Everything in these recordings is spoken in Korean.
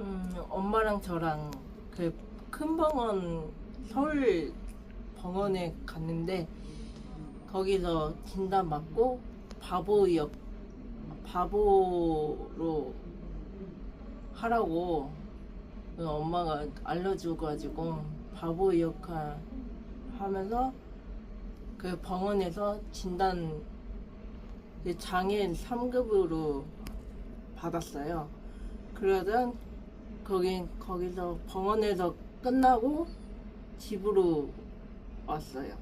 음, 엄마랑 저랑 그 큰 병원 서울 병원에 갔는데 거기서 진단 받고 바보역 바보로 하라고 그 엄마가 알려줘가지고 바보 역할 하면서 그 병원에서 진단 그 장애인 3급으로 받았어요. 그러던 거기 거기서 병원에서 끝나고 집으로 왔어요.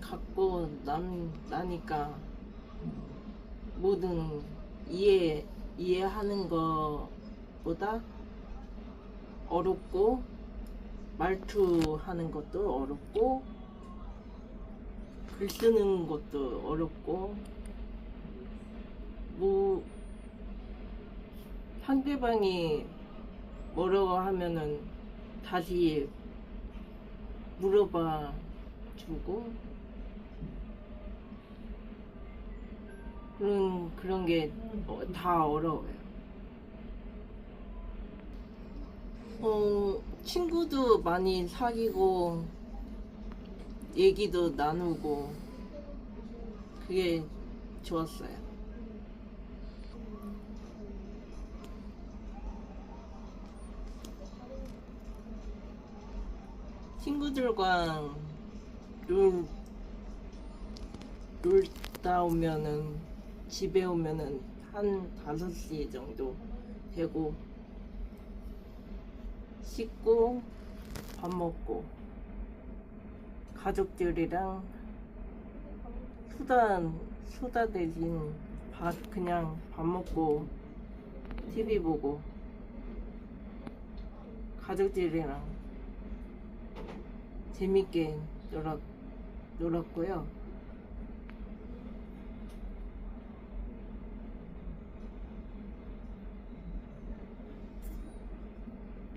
갖고 남, 나니까 모든 이해 이해하는 것보다 어렵고 말투하는 것도 어렵고 글 쓰는 것도 어렵고 뭐 상대방이 뭐라고 하면은 다시 물어봐 주고 그런 그런 게 다 어려워요. 어, 친구도 많이 사귀고 얘기도 나누고 그게 좋았어요. 친구들과 놀, 놀다 오면은 집에 오면은 한 5시 정도 되고 씻고 밥 먹고 가족들이랑 수다 수다 대신 밥 그냥 밥 먹고 TV 보고 가족들이랑 재밌게 놀았, 놀았고요.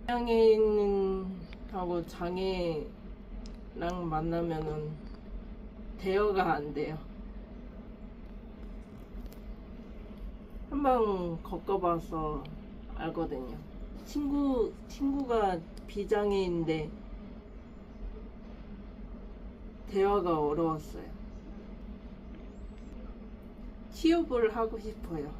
장애인하고 장애랑 만나면은 대화가 안 돼요. 한번 겪어봐서 알거든요. 친구, 친구가 비장애인데 대화가 어려웠어요. 취업을 하고 싶어요.